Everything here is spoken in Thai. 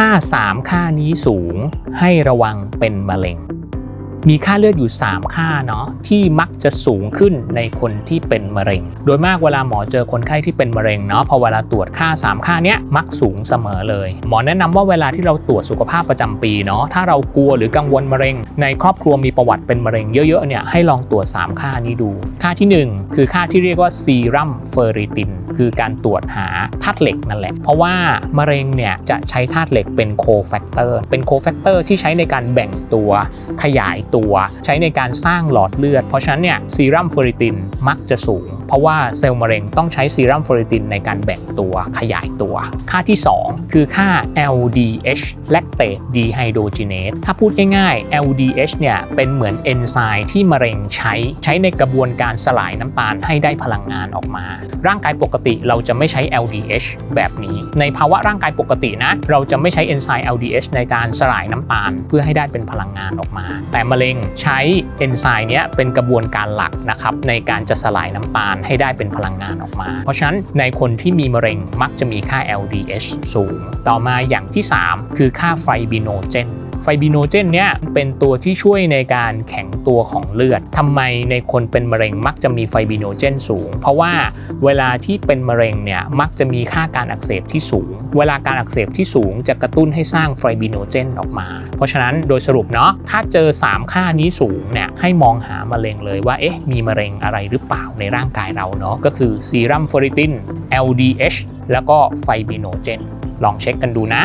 ถ้า 3 ค่านี้สูงให้ระวังเป็นมะเร็ง มีค่าเลือดอยู่ 3 ค่าเนาะที่มักจะสูงขึ้นในคนที่เป็นมะเร็ง โดยมากเวลาหมอเจอคนไข้ที่เป็นมะเร็งเนาะพอเวลาตรวจค่า 3 ค่าเนี้ยมักสูงเสมอเลย หมอแนะนำว่าเวลาที่เราตรวจสุขภาพประจำปีเนาะถ้าเรากลัวหรือกังวลมะเร็ง ในครอบครัวมีประวัติเป็นมะเร็งเยอะๆเนี่ยให้ลองตรวจ 3 ค่านี้ดู ค่าทีหนึ่1 คือค่าที่เรียกว่าซีรัมเฟอริตินคือการตรวจหาธาตุเหล็กนั่นแหละ เพราะว่ามะเร็งเนี่ยจะใช้ธาตุเหล็กเป็นโคแฟกเตอร์เป็นโคแฟกเตอร์ที่ใช้ในการแบ่งตัวขยายตัวใช้ในการสร้างหลอดเลือด เพราะฉะนั้นเนี่ยซีรัมเฟอริตินมักจะสูง เพราะว่าเซลล์มะเร็งต้องใช้ซีรัมเฟอริตินในการแบ่งตัวขยายตัว ค่าที่ 2 คือค่า LDH lactate dehydrogenase ถ้าพูดง่ายๆ LDH เนี่ยเป็นเหมือนเอนไซม์ที่มะเร็งใช้ใช้ในกระบวนการสลายน้ำตาลให้ได้พลังงานออกมา ร่างกายปกติเราจะไม่ใช้ LDH แบบนี้ ในภาวะร่างกายปกตินะ เราจะไม่ใช้เอนไซม์ LDH ในการสลายน้ำตาล เพื่อให้ได้เป็นพลังงานออกมา แต่มะเร็งใช้เอนไซม์เนี้ยเป็นกระบวนการหลักนะครับในการจะสลายน้ำตาลให้ได้เป็นพลังงานออกมา เพราะฉะนั้นในคนที่มีมะเร็งมักจะมีค่า LDH สูง ต่อมาอย่างที่ 3 คือค่าไฟบิโนเจน ไฟบิโนเจนเนี่ยเป็นตัวที่ช่วยในการแข็งตัวของเลือดทำไมในคนเป็นมะเร็งมักจะมีไฟบิโนเจนสูง เพราะว่าเวลาที่เป็นมะเร็งเนี่ยมักจะมีค่าการอักเสบที่สูง เวลาการอักเสบที่สูงจะกระตุ้นให้สร้างไฟบิโนเจนออกมา เพราะฉะนั้นโดยสรุปเนาะถ้าเจอ 3 ค่านี้สูงเนี่ยให้มองหามะเร็งเลยว่าเอ๊ะมีมะเร็งอะไรหรือเปล่าในร่างกายเราเนาะก็คือซีรัมฟอริติน LDH แล้วก็ไฟบิโนเจนลองเช็คกันดูนะ